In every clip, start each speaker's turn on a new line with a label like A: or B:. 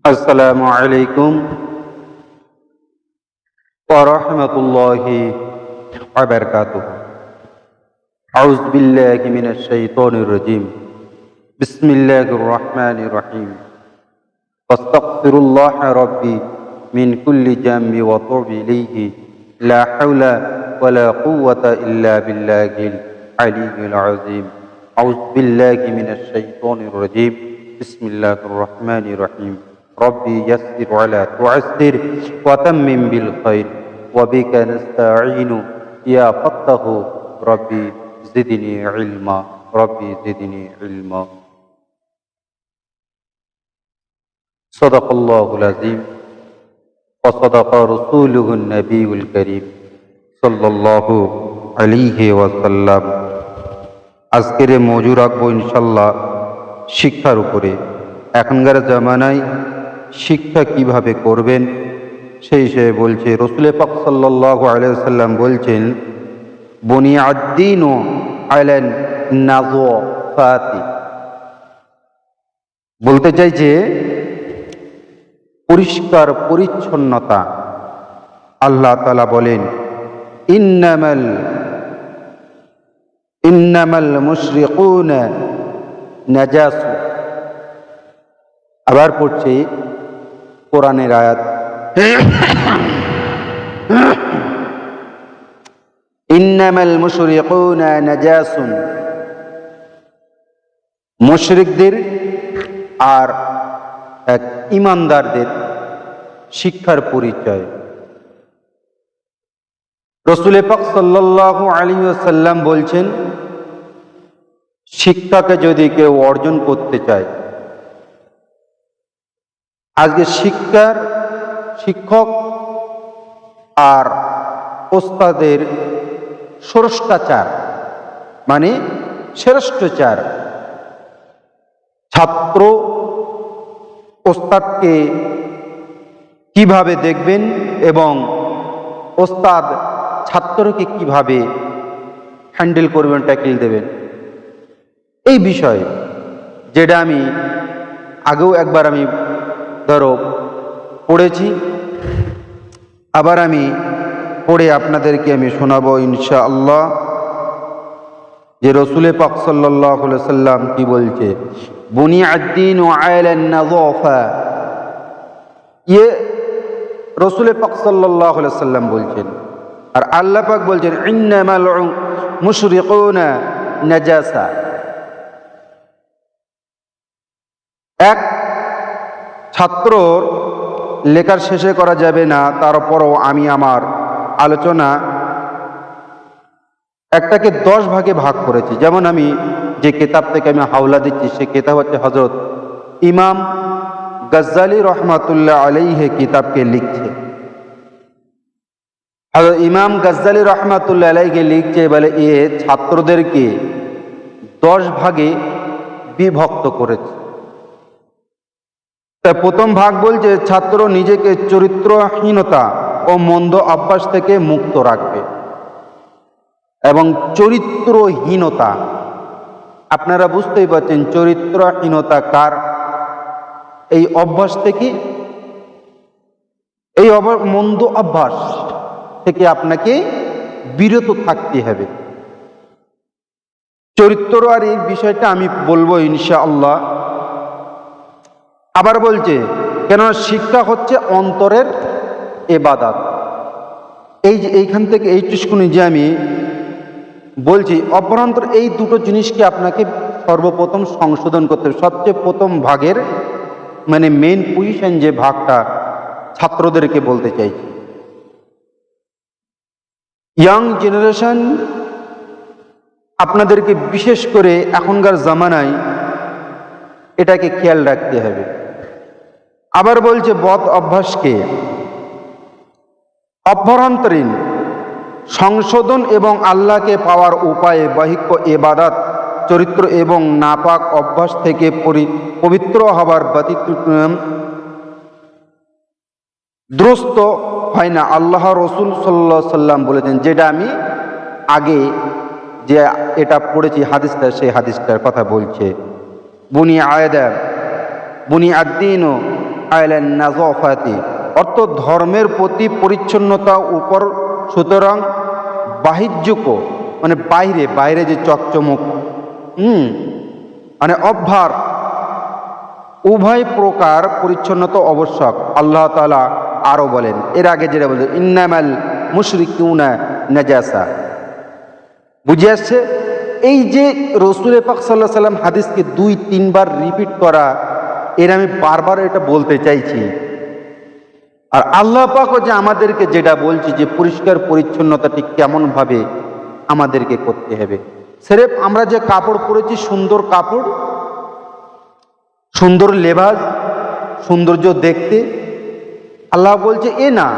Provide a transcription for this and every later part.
A: السلام عليكم ورحمة الله وبركاته. أعوذ بالله من الشيطان الرجيم. بسم الله الرحمن الرحيم. واستغفر الله ربي من كل جنب وطوب إليه. لا حول ولا قوة إلا بالله العلي العظيم. أعوذ بالله من الشيطان الرجيم. بسم الله الرحمن الرحيم. ربي يسر ولا تعسر وتمم بالخير وبك نستعين يا فتح ربي زدني علما ربي زدني علما صدق الله العظيم وصدق رسوله النبي الكريم صلى الله عليه وسلم আজকের মজুর রাখবো ইনশাল্লাহ শিক্ষার উপরে এখনকার জামানায় শিক্ষা কীভাবে করবেন? সেই হিসেবে বলছে রসুল পাক সাল্লাহ আলাইসাল্লাম বলছেন, বনি আদ্দিন ও আইলেন নাজো বলতে চাই যে, পরিষ্কার পরিচ্ছন্নতা, আল্লাহ তালা বলেন, ইন্নামাল ইন্নামাল মুশরিকুন নাজাসু। আবার পড়ছে কোরআনের আয়াত। ইন্নামাল মুশরিকুন নাজাসুন। মুশরিকদের আর এক ইমানদারদের শিক্ষার পরিচয়। রসুলে পাক সাল্লাল্লাহু আলাইহি ওয়াসাল্লাম বলছেন, শিক্ষাকে যদি কেউ অর্জন করতে চায় আজকে শিক্ষার শিক্ষক আর ওস্তাদের ষষ্টাচার মানে শ্রেষ্ঠচার ছাত্র ওস্তাদকে কীভাবে দেখবেন এবং ওস্তাদ ছাত্রকে কীভাবে হ্যান্ডেল করবেন, ট্যাকেল দেবেন? এই বিষয়ে যেটা আমি আগেও একবার আমি ধরো পড়েছি। আবার আমি পড়ে আপনাদেরকে আমি শোনাবো ইনশা আল্লাহ যে রসুলে পাক সাল্লাহ সাল্লাম কি বলছে? বুনি আদ্দিন ও ইয়ে রসুলে পাক সাল্লাহ সাল্লাম বলছেন। আর আল্লাহ পাক বলছেন নাজাসা। এক ছাত্রর লেখার শেষে করা যাবে না, তারপরও আমি আমার আলোচনা একটাকে দশ ভাগে ভাগ করেছি। যেমন আমি যে কেতাব থেকে আমি হাওলা দিচ্ছি, সে কেতাব হচ্ছে হজরত ইমাম গজ্জালি রহমাতুল্লাহ আলাইহে কিতাবকে লিখছে। হজরত ইমাম গজ্জালি রহমাতুল্লাহ আলাইকে লিখছে বলে এ ছাত্রদেরকে দশ ভাগে বিভক্ত করেছে। প্রথম ভাগ বলছে ছাত্র নিজেকে চরিত্রহীনতা ও মন্দ অভ্যাস থেকে মুক্ত রাখবে। এবং চরিত্রহীনতা, আপনারা বুঝতেই পারছেন চরিত্রহীনতা কার? এই অভ্যাস থেকে, এই মন্দ অভ্যাস থেকে আপনাকে বিরত থাকতে হবে। চরিত্র আর এই বিষয়টা আমি বলব ইনশা আল্লাহ আবার বলছে, কেননা শিক্ষা হচ্ছে অন্তরের এবাদাত। এই যে এইখান থেকে এই টুসকুনি যে আমি বলছি, অপরান্তর এই দুটো জিনিসকে আপনাকে সর্বপ্রথম সংশোধন করতে হবে। সবচেয়ে প্রথম ভাগের মানে মেন পজিশন যে ভাগটা ছাত্রদেরকে বলতে চাইছি। ইয়াং জেনারেশন আপনাদেরকে বিশেষ করে এখনকার জামানায় এটাকে খেয়াল রাখতে হবে। আবার বলছে বদ অভ্যাসকে অভ্যন্তরীণ সংশোধন এবং আল্লাহকে পাওয়ার উপায়ে বাহিক্য এবাদাত, চরিত্র এবং নাপাক অভ্যাস থেকে পবিত্র হবার ব্যতীত দ্রস্ত হয় না। আল্লাহ রসুল সাল্লা সাল্লাম বলেছেন, যেটা আমি আগে যে এটা পড়েছি হাদিসটা, সেই হাদিসটার কথা বলছে। বুনি আয়দা বুনি আদ্দিন আইলেন নাজফাতি। অর্থ ধর্মের প্রতি পরিচ্ছন্নতা উপর। সুতরাং বাহিজ্যক মানে বাইরে বাইরে যে চকচমক, হুম মানে অভ্যার, উভয় প্রকার পরিচ্ছন্নতা আবশ্যক। আল্লাহ তালা আরও বলেন, এর আগে যেটা বলছে, ইন্নামাল মুশরিকুনা নাজাসা। বুঝে আসছে? এই যে রসুল পাক সাল্লাহ সাল্লাম হাদিসকে দুই, তিনবার রিপিট করা এর আমি বারবার এটা বলতে চাইছি। আর আল্লাহ পাকও যে আমাদেরকে যেটা বলছি যে পরিষ্কার পরিচ্ছন্নতা ঠিক কেমনভাবে আমাদেরকে করতে হবে। সেরেফ আমরা যে কাপড় পরেছি, সুন্দর কাপড়, সুন্দর লেবাস, সৌন্দর্য দেখতে, আল্লাহ বলছে, এ না,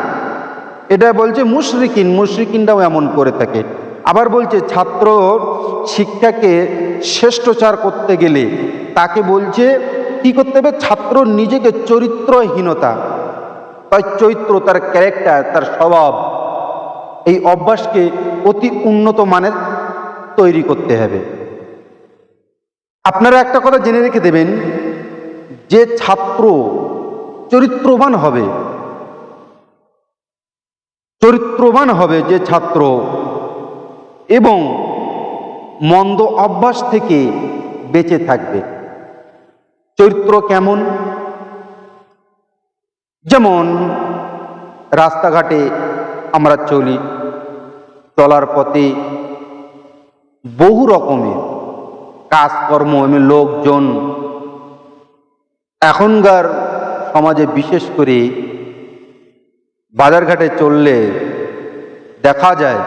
A: এটা বলছে মুশরিকিন, মুশরিকিনরাও এমন করে থাকে। আবার বলছে, ছাত্র শিক্ষাকে শ্রেষ্ঠচার করতে গেলে তাকে বলছে কি করতে হবে? ছাত্র নিজেকে চরিত্রহীনতা। তার চরিত্র, তার ক্যারেক্টার তার স্বভাব, এই অভ্যাসকে অতি উন্নত মানের তৈরি করতে হবে। আপনারা একটা কথা জেনে রেখে দেবেন, যে ছাত্র চরিত্রবান হবে চরিত্রবান হবে যে ছাত্র এবং মন্দ অভ্যাস থেকে বেঁচে থাকবে। চরিত্র কেমন? যেমন, রাস্তাঘাটে আমরা চলি, চলার পথে বহু রকমের কাজকর্ম এবং লোকজন। এখনকার সমাজে বিশেষ করে বাজারঘাটে চললে দেখা যায়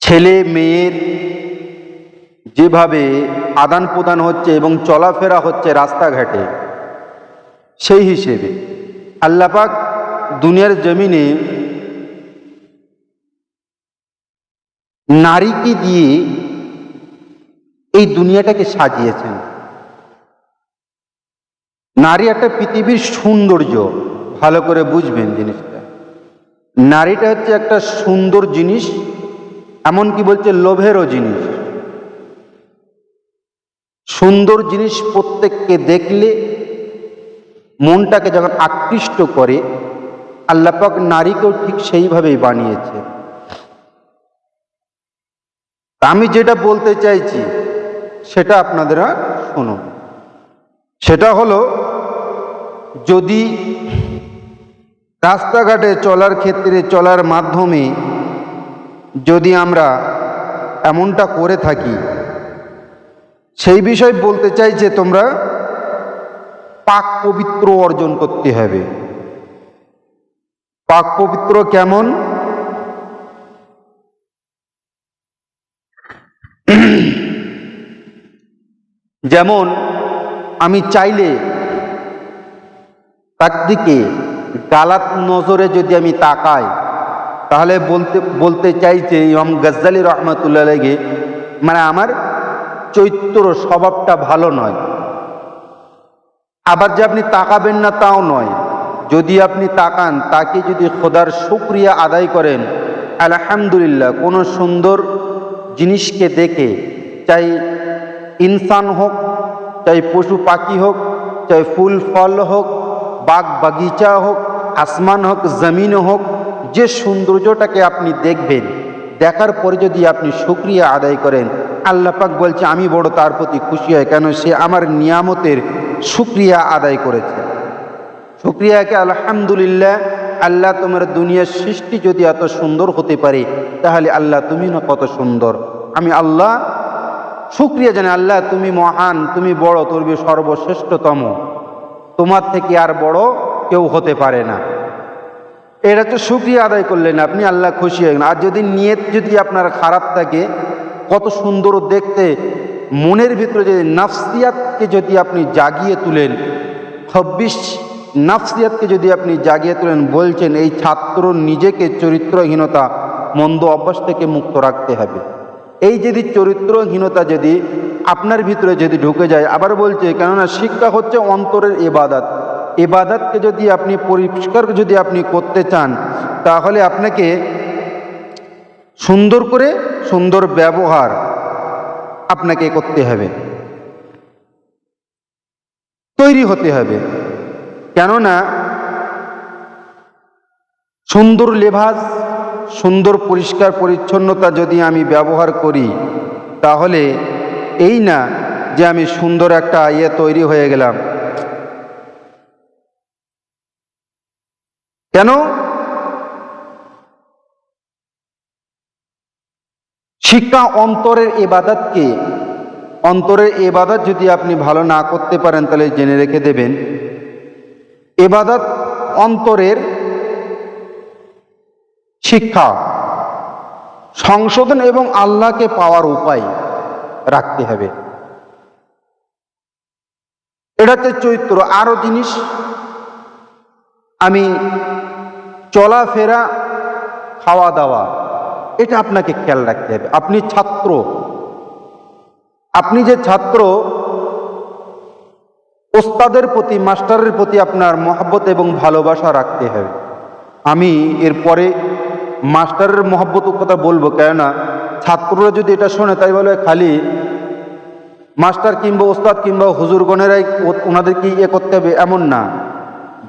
A: ছেলে মেয়ের যেভাবে আদান প্রদান হচ্ছে এবং চলাফেরা হচ্ছে রাস্তাঘাটে। সেই হিসেবে আল্লাপাক দুনিয়ার জমিনে নারীকে দিয়ে এই দুনিয়াটাকে সাজিয়েছেন। নারী একটা পৃথিবীর সৌন্দর্য, ভালো করে বুঝবেন জিনিসটা। নারীটা হচ্ছে একটা সুন্দর জিনিস, এমনকি বলছে লোভেরও জিনিস। সুন্দর জিনিস প্রত্যেককে দেখলে মনটাকে যখন আকৃষ্ট করে আল্লাপাক নারীকেও ঠিক সেইভাবেই বানিয়েছে। আমি যেটা বলতে চাইছি, সেটা আপনাদেরা শুনুন। সেটা হলো, যদি রাস্তাঘাটে চলার ক্ষেত্রে, চলার মাধ্যমে যদি আমরা এমনটা করে থাকি সেই বিষয় বলতে চাই যে তোমরা পাক পবিত্র অর্জন করতে হবে। পাক পবিত্র কেমন? যেমন আমি চাইলে তার দিকে গালাত নজরে যদি আমি তাকাই, তাহলে বলতে বলতে চাইছে ইমাম গজ্জালি রহমতুল্লাহ মানে আমার চৈত্র স্বভাবটা ভালো নয়। আবার যে আপনি তাকাবেন না তাও নয়। যদি আপনি তাকান, তাকে যদি খোদার শুক্রিয়া আদায় করেন, আলহামদুলিল্লাহ, কোনো সুন্দর জিনিসকে দেখে, চাই ইনসান হোক, চাই পশু পাখি হোক, চাই ফুল, ফল হোক, বাগ বাগিচা হোক, আসমান হোক, জমিন হোক, যে সৌন্দর্যটাকে আপনি দেখবেন, দেখার পরে যদি আপনি শুক্রিয়া আদায় করেন আল্লাহ পাক বলছে, আমি বড় তার প্রতি খুশি হয় কেন? সে আমার নিয়ামতের শুক্রিয়া আদায় করেছে। শুক্রিয়াকে আলহামদুলিল্লাহ, আল্লাহ তোমার দুনিয়ার সৃষ্টি যদি এত সুন্দর হতে পারে, তাহলে আল্লাহ তুমি না কত সুন্দর? আমি আল্লাহ, শুক্রিয়া জানি আল্লাহ তুমি মহান, তুমি বড়, তুমি সর্বশ্রেষ্ঠতম। তোমার থেকে আর বড় কেউ হতে পারে না। এটা তো শুক্রিয়া আদায় করলেন, আপনি আল্লাহ খুশি হয়ে আর যদি নিয়ত যদি আপনার খারাপ থাকে কত সুন্দর দেখতে। মনের ভিতরে যদি নাফসিয়াতকে যদি আপনি জাগিয়ে তুলেন, ছব্বিশ নাফসিয়াতকে যদি আপনি জাগিয়ে তুলেন বলছেন, এই ছাত্র নিজেকে চরিত্রহীনতা, মন্দ অভ্যাস থেকে মুক্ত রাখতে হবে। এই যদি চরিত্রহীনতা যদি আপনার ভিতরে যদি ঢুকে যায়, আবার বলছে, কেননা শিক্ষা হচ্ছে অন্তরের এবাদাত এবাদাতকে যদি আপনি পরিষ্কার যদি আপনি করতে চান, তাহলে আপনাকে সুন্দর করে সুন্দর ব্যবহার আপনাকে করতে হবে। তৈরি হতে হবে। কেননা সুন্দর লেভাস, সুন্দর পরিষ্কার পরিচ্ছন্নতা যদি আমি ব্যবহার করি, তাহলে এই না যে আমি সুন্দর একটা ইয়ে তৈরি হয়ে গেলাম। কেন? শিক্ষা অন্তরের এবাদতকে অন্তরের এবাদত যদি আপনি ভালো না করতে পারেন, তাহলে জেনে রেখে দেবেন। এবাদত অন্তরের শিক্ষা, সংশোধন এবং আল্লাহকে পাওয়ার উপায় রাখতে হবে। এটাতে হচ্ছে চৈত্র আরও জিনিস, আমি চলাফেরা, খাওয়া দাওয়া এটা আপনাকে খেয়াল রাখতে হবে। আপনি ছাত্র। আপনি যে ছাত্র, ওস্তাদের প্রতি, মাস্টারের প্রতি আপনার মহাব্বত এবং ভালোবাসা রাখতে হবে। আমি এরপরে মাস্টারের মহব্বত কথা বলব, কেননা ছাত্ররা যদি এটা শোনে, তাই বলে খালি মাস্টার কিংবা ওস্তাদ কিংবা হুজুরগণেরাই ও- ওনাদেরকে ইয়ে করতে হবে, এমন না।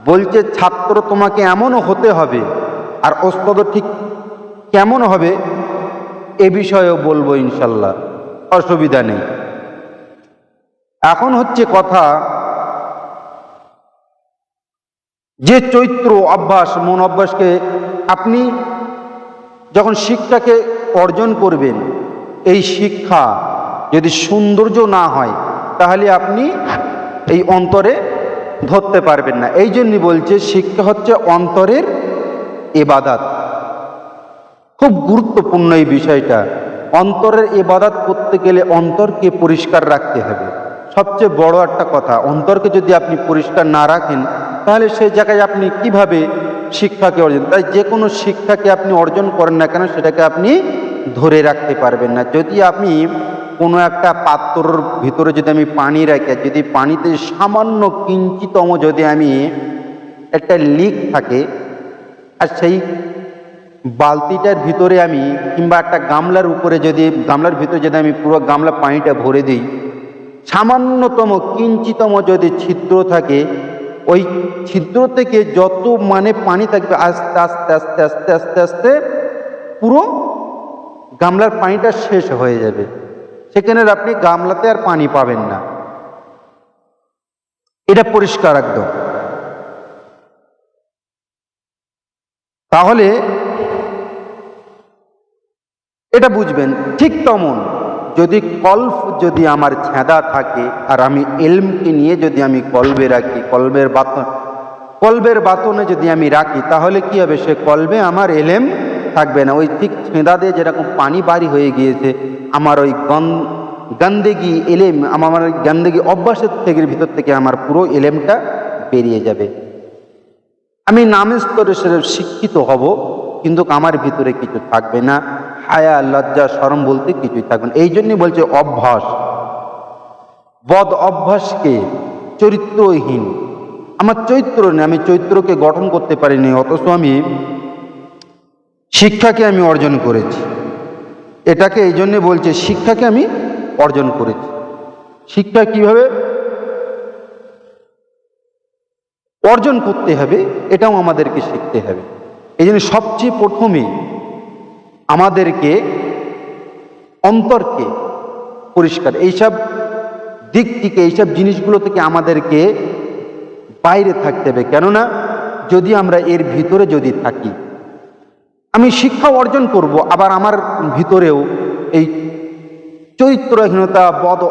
A: বলছে, ছাত্র তোমাকে এমনও হতে হবে, আর ওস্তাদও ঠিক কেমন হবে? এ বিষয়েও বলব ইনশাল্লাহ, অসুবিধা নেই। এখন হচ্ছে কথা, যে চৈত্র অভ্যাস, মন অভ্যাসকে আপনি যখন শিক্ষাকে অর্জন করবেন, এই শিক্ষা যদি সৌন্দর্য না হয়, তাহলে আপনি এই অন্তরে ধরতে পারবেন না। এই জন্যই বলছে, শিক্ষা হচ্ছে অন্তরের এবাদাত খুব গুরুত্বপূর্ণ এই বিষয়টা। অন্তরের এবাদাত করতে গেলে অন্তরকে পরিষ্কার রাখতে হবে। সবচেয়ে বড় একটা কথা, অন্তরকে যদি আপনি পরিষ্কার না রাখেন, তাহলে সেই জায়গায় আপনি কীভাবে শিক্ষাকে অর্জন তাই যে কোনো শিক্ষাকে আপনি অর্জন করেন না কেন, সেটাকে আপনি ধরে রাখতে পারবেন না। যদি আপনি কোনো একটা পাত্রর ভিতরে যদি আমি পানি রাখি যদি পানিতে সামান্য কিঞ্চিতম যদি আমি একটা লিক থাকে, আর সেই বালতিটার ভিতরে আমি কিংবা একটা গামলার উপরে যদি, গামলার ভিতরে যদি আমি পুরো গামলা পানিটা ভরে দিই, সামান্যতম কিঞ্চিতম যদি ছিদ্র থাকে, ওই ছিদ্র থেকে যত মানে পানি থাকবে, আস্তে আস্তে আস্তে আস্তে আস্তে আস্তে পুরো গামলার পানিটা শেষ হয়ে যাবে। সেখানে আপনি গামলাতে আর পানি পাবেন না। এটা পরিষ্কার একদম। তাহলে এটা বুঝবেন, ঠিক তেমন। যদি কল্প যদি আমার ছেঁদা থাকে, আর আমি এলমকে নিয়ে যদি আমি কলবে রাখি কলবের বাতন কলবের বাতনে যদি আমি রাখি, তাহলে কি হবে? সে কলবে আমার এলেম থাকবে না। ওই ঠিক ছেঁদা দিয়ে যেরকম পানি বাড়ি হয়ে গিয়েছে, আমার ওই গন, গন্দেগি এলেম, আমার গন্দেগি অভ্যাসের থেকে, ভিতর থেকে আমার পুরো এলেমটা বেরিয়ে যাবে। আমি নামের স্তরে শিক্ষিত হব, কিন্তু আমার ভিতরে কিছু থাকবে না। হায়া, লজ্জা সরম বলতে কিছুই থাকবে না। এই জন্যই বলছে অভ্যাস। বদ অভ্যাসকে চরিত্রহীন। আমার চরিত্র নেই, আমি চরিত্রকে গঠন করতে পারিনি, অথচ আমি শিক্ষাকে আমি অর্জন করেছি। এটাকে এই জন্যে বলছে শিক্ষাকে আমি অর্জন করেছি। শিক্ষা কীভাবে? অর্জন করতে হবে, এটাও আমাদেরকে শিখতে হবে। এই জন্য সবচেয়ে প্রথমে আমাদেরকে অন্তরকে পরিষ্কার। এইসব দিক থেকে, এইসব জিনিসগুলো থেকে আমাদেরকে বাইরে থাকতে হবে। কেননা, যদি আমরা এর ভিতরে যদি থাকি, আমি শিক্ষা অর্জন করব, আবার আমার ভিতরেও এই চরিত্রহীনতা, বদ